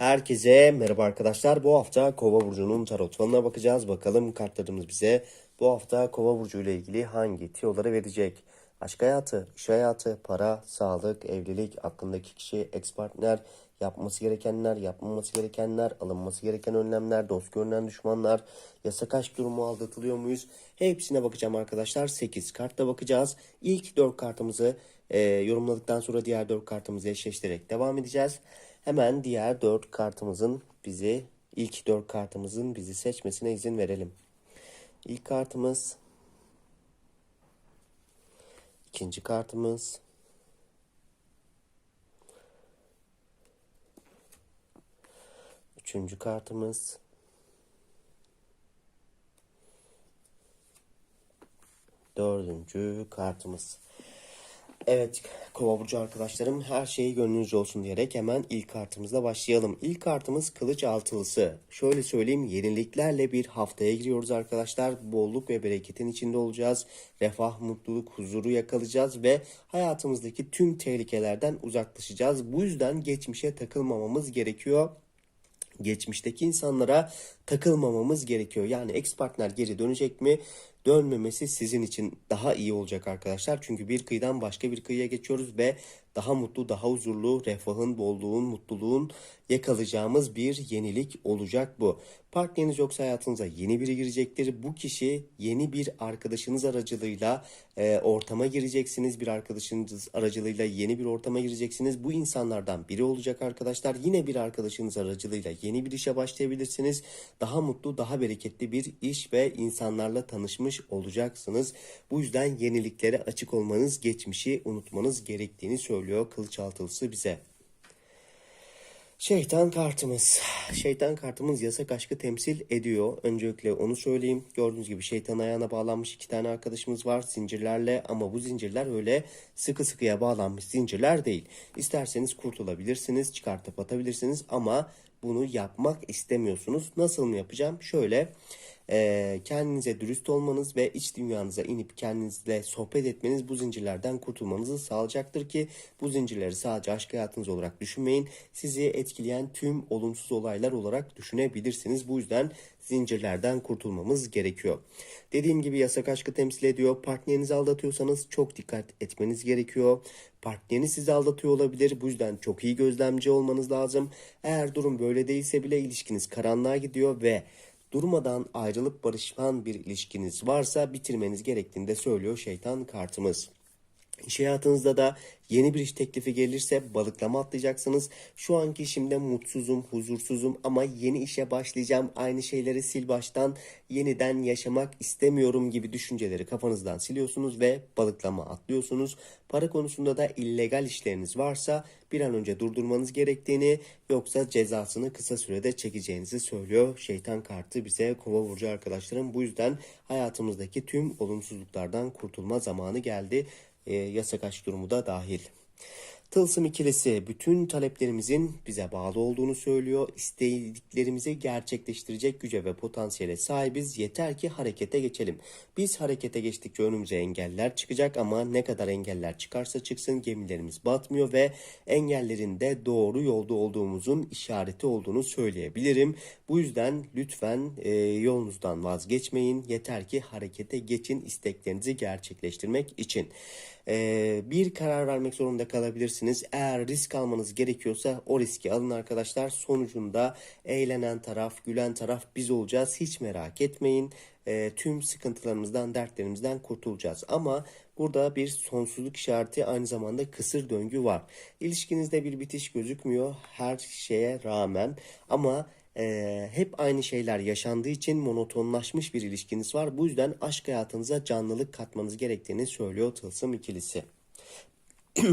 Herkese merhaba arkadaşlar. Bu hafta Kova burcunun tarot falına bakacağız. Bakalım kartlarımız bize bu hafta Kova burcu ile ilgili hangi tiyoları verecek? Aşk hayatı, iş hayatı, para, sağlık, evlilik, aklındaki kişi, ex partner, yapması gerekenler, yapmaması gerekenler, alınması gereken önlemler, dost görünen düşmanlar, yasak aşk durumu aldatılıyor muyuz? Hepsine bakacağım arkadaşlar. 8 kartta bakacağız. İlk 4 kartımızı e, yorumladıktan sonra diğer 4 kartımızı eşleştirerek devam edeceğiz. Hemen diğer 4 kartımızın bizi, ilk 4 kartımızın bizi seçmesine izin verelim. İlk kartımız, ikinci kartımız, üçüncü kartımız, dördüncü kartımız. Evet Kova burcu arkadaşlarım her şey gönlünüzce olsun diyerek hemen ilk kartımızla başlayalım. İlk kartımız kılıç altılısı. Şöyle söyleyeyim yeniliklerle bir haftaya giriyoruz arkadaşlar. Bolluk ve bereketin içinde olacağız. Refah, mutluluk, huzuru yakalayacağız ve hayatımızdaki tüm tehlikelerden uzaklaşacağız. Bu yüzden geçmişe takılmamamız gerekiyor geçmişteki insanlara takılmamamız gerekiyor. Yani ex partner geri dönecek mi? Dönmemesi sizin için daha iyi olacak arkadaşlar. Çünkü bir kıyıdan başka bir kıyıya geçiyoruz ve daha mutlu, daha huzurlu, refahın, bolluğun, mutluluğun yakalayacağımız bir yenilik olacak bu. Partneriniz yoksa hayatınıza yeni biri girecektir. Bu kişi yeni bir arkadaşınız aracılığıyla e, ortama gireceksiniz. Bir arkadaşınız aracılığıyla yeni bir ortama gireceksiniz. Bu insanlardan biri olacak arkadaşlar. Yine bir arkadaşınız aracılığıyla yeni bir işe başlayabilirsiniz. Daha mutlu, daha bereketli bir iş ve insanlarla tanışmış olacaksınız. Bu yüzden yeniliklere açık olmanız, geçmişi unutmanız gerektiğini söylüyor Kılıç Altılısı bize. Şeytan kartımız. Şeytan kartımız yasak aşkı temsil ediyor. Öncelikle onu söyleyeyim. Gördüğünüz gibi şeytan ayağına bağlanmış iki tane arkadaşımız var zincirlerle ama bu zincirler öyle sıkı sıkıya bağlanmış zincirler değil. İsterseniz kurtulabilirsiniz, çıkartıp atabilirsiniz ama bunu yapmak istemiyorsunuz. Nasıl mı yapacağım? Şöyle e, kendinize dürüst olmanız ve iç dünyanıza inip kendinizle sohbet etmeniz bu zincirlerden kurtulmanızı sağlayacaktır ki bu zincirleri sadece aşk hayatınız olarak düşünmeyin. Sizi etkileyen tüm olumsuz olaylar olarak düşünebilirsiniz. Bu yüzden zincirlerden kurtulmamız gerekiyor. Dediğim gibi yasak aşkı temsil ediyor. Partnerinizi aldatıyorsanız çok dikkat etmeniz gerekiyor. Partneriniz sizi aldatıyor olabilir. Bu yüzden çok iyi gözlemci olmanız lazım. Eğer durum böyle değilse bile ilişkiniz karanlığa gidiyor ve durmadan ayrılıp barışman bir ilişkiniz varsa bitirmeniz gerektiğini de söylüyor şeytan kartımız. İş hayatınızda da yeni bir iş teklifi gelirse balıklama atlayacaksınız. Şu anki işimde mutsuzum, huzursuzum ama yeni işe başlayacağım. Aynı şeyleri sil baştan yeniden yaşamak istemiyorum gibi düşünceleri kafanızdan siliyorsunuz ve balıklama atlıyorsunuz. Para konusunda da illegal işleriniz varsa bir an önce durdurmanız gerektiğini yoksa cezasını kısa sürede çekeceğinizi söylüyor. Şeytan kartı bize kova burcu arkadaşlarım. Bu yüzden hayatımızdaki tüm olumsuzluklardan kurtulma zamanı geldi e, yasak aşk durumu da dahil. Tılsım ikilisi bütün taleplerimizin bize bağlı olduğunu söylüyor. İstediklerimizi gerçekleştirecek güce ve potansiyele sahibiz. Yeter ki harekete geçelim. Biz harekete geçtikçe önümüze engeller çıkacak ama ne kadar engeller çıkarsa çıksın gemilerimiz batmıyor ve engellerin de doğru yolda olduğumuzun işareti olduğunu söyleyebilirim. Bu yüzden lütfen e, yolunuzdan vazgeçmeyin. Yeter ki harekete geçin isteklerinizi gerçekleştirmek için. E, bir karar vermek zorunda kalabilirsiniz. Eğer risk almanız gerekiyorsa o riski alın arkadaşlar. Sonucunda eğlenen taraf, gülen taraf biz olacağız. Hiç merak etmeyin. E, tüm sıkıntılarımızdan, dertlerimizden kurtulacağız. Ama burada bir sonsuzluk işareti aynı zamanda kısır döngü var. İlişkinizde bir bitiş gözükmüyor her şeye rağmen ama e, hep aynı şeyler yaşandığı için monotonlaşmış bir ilişkiniz var. Bu yüzden aşk hayatınıza canlılık katmanız gerektiğini söylüyor Tılsım ikilisi.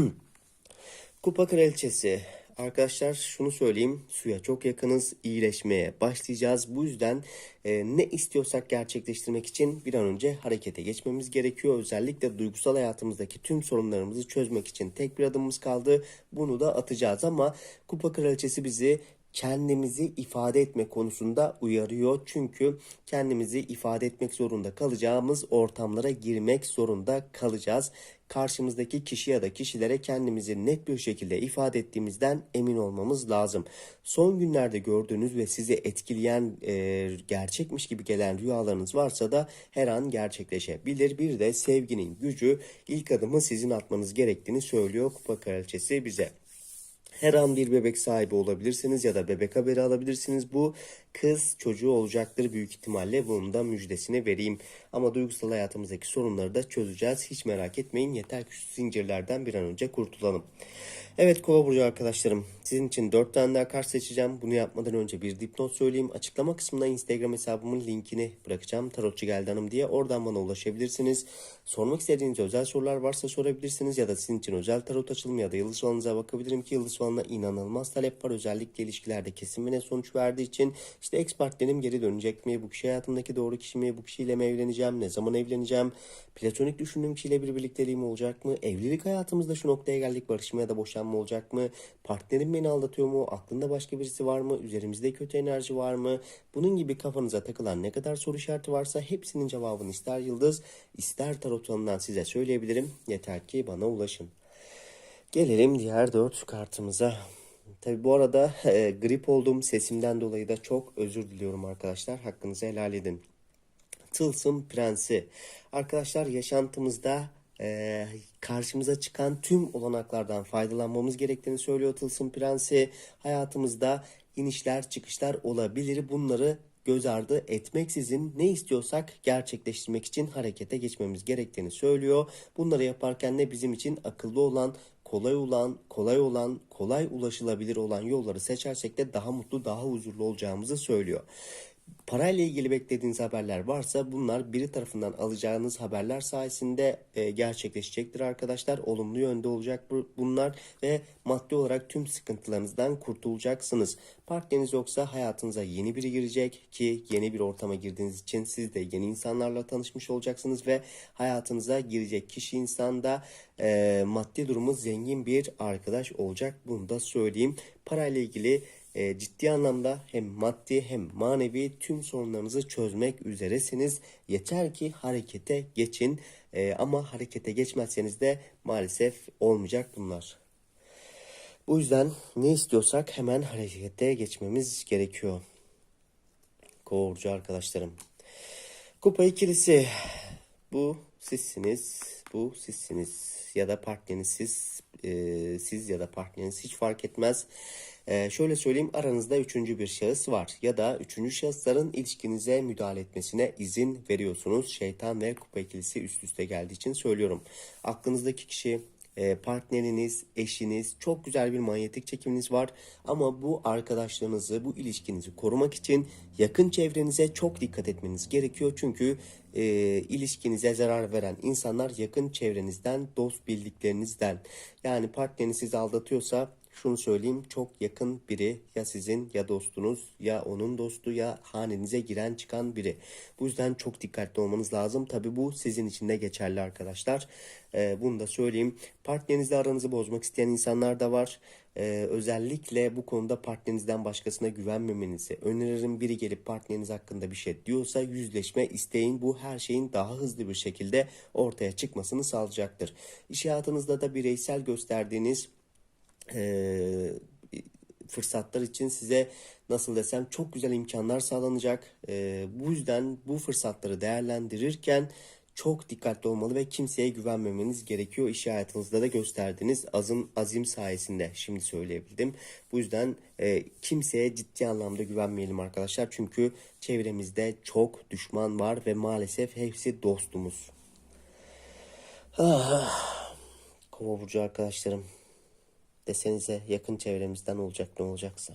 Kupa Kraliçesi. Arkadaşlar şunu söyleyeyim. Suya çok yakınız. iyileşmeye başlayacağız. Bu yüzden e, ne istiyorsak gerçekleştirmek için bir an önce harekete geçmemiz gerekiyor. Özellikle duygusal hayatımızdaki tüm sorunlarımızı çözmek için tek bir adımımız kaldı. Bunu da atacağız ama Kupa Kraliçesi bizi kendimizi ifade etme konusunda uyarıyor. Çünkü kendimizi ifade etmek zorunda kalacağımız ortamlara girmek zorunda kalacağız. karşımızdaki kişi ya da kişilere kendimizi net bir şekilde ifade ettiğimizden emin olmamız lazım. Son günlerde gördüğünüz ve sizi etkileyen e, gerçekmiş gibi gelen rüyalarınız varsa da her an gerçekleşebilir. Bir de sevginin gücü ilk adımı sizin atmanız gerektiğini söylüyor Kupa Kraliçesi bize. Her an bir bebek sahibi olabilirsiniz ya da bebek haberi alabilirsiniz. Bu kız çocuğu olacaktır büyük ihtimalle. Bunun da müjdesini vereyim. Ama duygusal hayatımızdaki sorunları da çözeceğiz. Hiç merak etmeyin. Yeter ki şu zincirlerden bir an önce kurtulalım. Evet Kova Burcu arkadaşlarım. Sizin için 4 tane daha kart seçeceğim. Bunu yapmadan önce bir dipnot söyleyeyim. Açıklama kısmına Instagram hesabımın linkini bırakacağım. Tarotçu Geldi Hanım diye. Oradan bana ulaşabilirsiniz. Sormak istediğiniz özel sorular varsa sorabilirsiniz. Ya da sizin için özel tarot açılımı ya da yıldız falanınıza bakabilirim ki yıldız falanına inanılmaz talep var. Özellikle ilişkilerde kesin ve sonuç verdiği için işte ex partnerim geri dönecek mi? Bu kişi hayatımdaki doğru kişi mi? Bu kişiyle mi evleneceğim? Ne zaman evleneceğim? Platonik düşündüğüm kişiyle bir birlikteliğim olacak mı? Evlilik hayatımızda şu noktaya geldik. Barışma ya da boşanma olacak mı? Partnerim beni aldatıyor mu? Aklında başka birisi var mı? Üzerimizde kötü enerji var mı? Bunun gibi kafanıza takılan ne kadar soru işareti varsa hepsinin cevabını ister yıldız ister tarot alanından size söyleyebilirim. Yeter ki bana ulaşın. Gelelim diğer dört kartımıza. Tabi bu arada e, grip oldum. Sesimden dolayı da çok özür diliyorum arkadaşlar. Hakkınızı helal edin. Tılsım Prensi. Arkadaşlar yaşantımızda e, karşımıza çıkan tüm olanaklardan faydalanmamız gerektiğini söylüyor Tılsım Prensi. Hayatımızda inişler çıkışlar olabilir. Bunları göz ardı etmeksizin ne istiyorsak gerçekleştirmek için harekete geçmemiz gerektiğini söylüyor. Bunları yaparken de bizim için akıllı olan, kolay olan, kolay olan, kolay ulaşılabilir olan yolları seçersek de daha mutlu, daha huzurlu olacağımızı söylüyor. Parayla ilgili beklediğiniz haberler varsa bunlar biri tarafından alacağınız haberler sayesinde e, gerçekleşecektir arkadaşlar. Olumlu yönde olacak bu- bunlar ve maddi olarak tüm sıkıntılarınızdan kurtulacaksınız. Partneriniz yoksa hayatınıza yeni biri girecek ki yeni bir ortama girdiğiniz için siz de yeni insanlarla tanışmış olacaksınız ve hayatınıza girecek kişi insan da e, maddi durumu zengin bir arkadaş olacak. Bunu da söyleyeyim. Parayla ilgili e, ciddi anlamda hem maddi hem manevi tüm sorunlarınızı çözmek üzeresiniz. Yeter ki harekete geçin E, ama harekete geçmezseniz de maalesef olmayacak bunlar. Bu yüzden ne istiyorsak hemen harekete geçmemiz gerekiyor. Kova burcu arkadaşlarım. Kupa ikilisi. Bu sizsiniz. Bu sizsiniz. Ya da partneriniz siz. e, siz ya da partneriniz hiç fark etmez. E, şöyle söyleyeyim aranızda üçüncü bir şahıs var. Ya da üçüncü şahısların ilişkinize müdahale etmesine izin veriyorsunuz. Şeytan ve kupa ikilisi üst üste geldiği için söylüyorum. Aklınızdaki kişi e, partneriniz, eşiniz, çok güzel bir manyetik çekiminiz var. Ama bu arkadaşlarınızı, bu ilişkinizi korumak için yakın çevrenize çok dikkat etmeniz gerekiyor. Çünkü e, ilişkinize zarar veren insanlar yakın çevrenizden, dost bildiklerinizden. Yani partneriniz sizi aldatıyorsa şunu söyleyeyim çok yakın biri ya sizin ya dostunuz ya onun dostu ya hanenize giren çıkan biri. Bu yüzden çok dikkatli olmanız lazım. Tabi bu sizin için de geçerli arkadaşlar. Ee, bunu da söyleyeyim. Partnerinizle aranızı bozmak isteyen insanlar da var. Ee, özellikle bu konuda partnerinizden başkasına güvenmemenizi öneririm. Biri gelip partneriniz hakkında bir şey diyorsa yüzleşme isteyin. Bu her şeyin daha hızlı bir şekilde ortaya çıkmasını sağlayacaktır. İş hayatınızda da bireysel gösterdiğiniz e, fırsatlar için size nasıl desem çok güzel imkanlar sağlanacak. E, bu yüzden bu fırsatları değerlendirirken çok dikkatli olmalı ve kimseye güvenmemeniz gerekiyor. İş hayatınızda da gösterdiğiniz azim, azim sayesinde şimdi söyleyebildim. Bu yüzden e, kimseye ciddi anlamda güvenmeyelim arkadaşlar. Çünkü çevremizde çok düşman var ve maalesef hepsi dostumuz. Ah, Kova burcu arkadaşlarım desenize yakın çevremizden olacak ne olacaksa.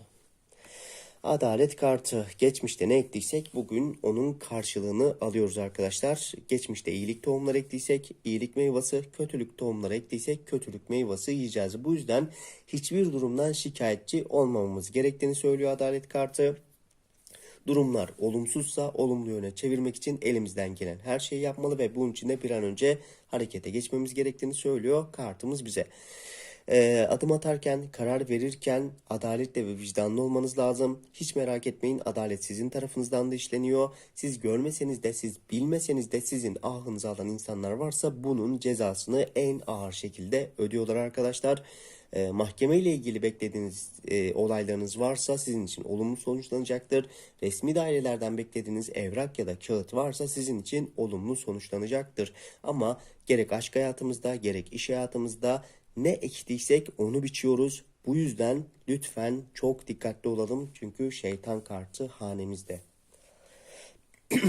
Adalet kartı. Geçmişte ne ektiysek bugün onun karşılığını alıyoruz arkadaşlar. Geçmişte iyilik tohumları ektiysek iyilik meyvesi, kötülük tohumları ektiysek kötülük meyvesi yiyeceğiz. Bu yüzden hiçbir durumdan şikayetçi olmamamız gerektiğini söylüyor adalet kartı. Durumlar olumsuzsa olumlu yöne çevirmek için elimizden gelen her şeyi yapmalı ve bunun için de bir an önce harekete geçmemiz gerektiğini söylüyor kartımız bize. Ee, adım atarken, karar verirken adaletli ve vicdanlı olmanız lazım. Hiç merak etmeyin adalet sizin tarafınızdan da işleniyor. Siz görmeseniz de siz bilmeseniz de sizin ahınızı alan insanlar varsa bunun cezasını en ağır şekilde ödüyorlar arkadaşlar. Ee, mahkeme ile ilgili beklediğiniz e, olaylarınız varsa sizin için olumlu sonuçlanacaktır. Resmi dairelerden beklediğiniz evrak ya da kağıt varsa sizin için olumlu sonuçlanacaktır. Ama gerek aşk hayatımızda gerek iş hayatımızda ne ektiysek onu biçiyoruz. Bu yüzden lütfen çok dikkatli olalım çünkü şeytan kartı hanemizde.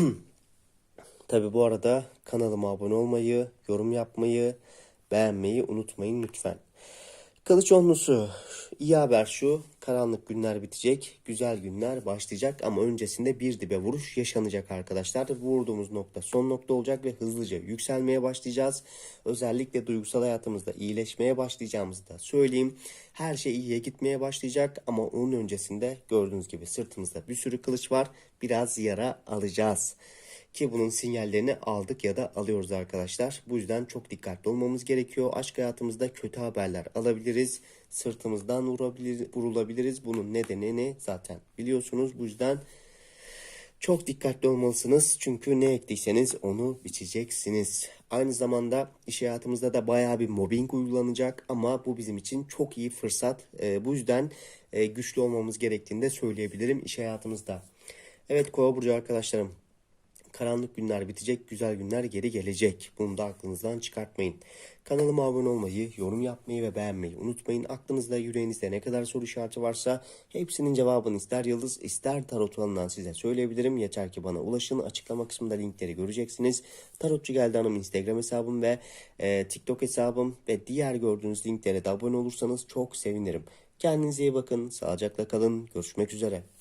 Tabi bu arada kanalıma abone olmayı, yorum yapmayı, beğenmeyi unutmayın lütfen. Kılıç onlusu. İyi haber şu. Karanlık günler bitecek. Güzel günler başlayacak ama öncesinde bir dibe vuruş yaşanacak arkadaşlar. Vurduğumuz nokta son nokta olacak ve hızlıca yükselmeye başlayacağız. Özellikle duygusal hayatımızda iyileşmeye başlayacağımızı da söyleyeyim. Her şey iyiye gitmeye başlayacak ama onun öncesinde gördüğünüz gibi sırtımızda bir sürü kılıç var. Biraz yara alacağız. Ki bunun sinyallerini aldık ya da alıyoruz arkadaşlar. Bu yüzden çok dikkatli olmamız gerekiyor. Aşk hayatımızda kötü haberler alabiliriz. Sırtımızdan vurabilir, vurulabiliriz. Bunun nedeni ne zaten biliyorsunuz. Bu yüzden çok dikkatli olmalısınız. Çünkü ne ektiyseniz onu biçeceksiniz. Aynı zamanda iş hayatımızda da bayağı bir mobbing uygulanacak ama bu bizim için çok iyi fırsat. Ee, bu yüzden e, güçlü olmamız gerektiğini de söyleyebilirim iş hayatımızda. Evet Kova Burcu arkadaşlarım Karanlık günler bitecek, güzel günler geri gelecek. Bunu da aklınızdan çıkartmayın. Kanalıma abone olmayı, yorum yapmayı ve beğenmeyi unutmayın. Aklınızda, yüreğinizde ne kadar soru işareti varsa hepsinin cevabını ister yıldız, ister tarot alanından size söyleyebilirim. Yeter ki bana ulaşın. Açıklama kısmında linkleri göreceksiniz. Tarotçu Geldi Hanım Instagram hesabım ve e, TikTok hesabım ve diğer gördüğünüz linklere de abone olursanız çok sevinirim. Kendinize iyi bakın, sağlıcakla kalın. Görüşmek üzere.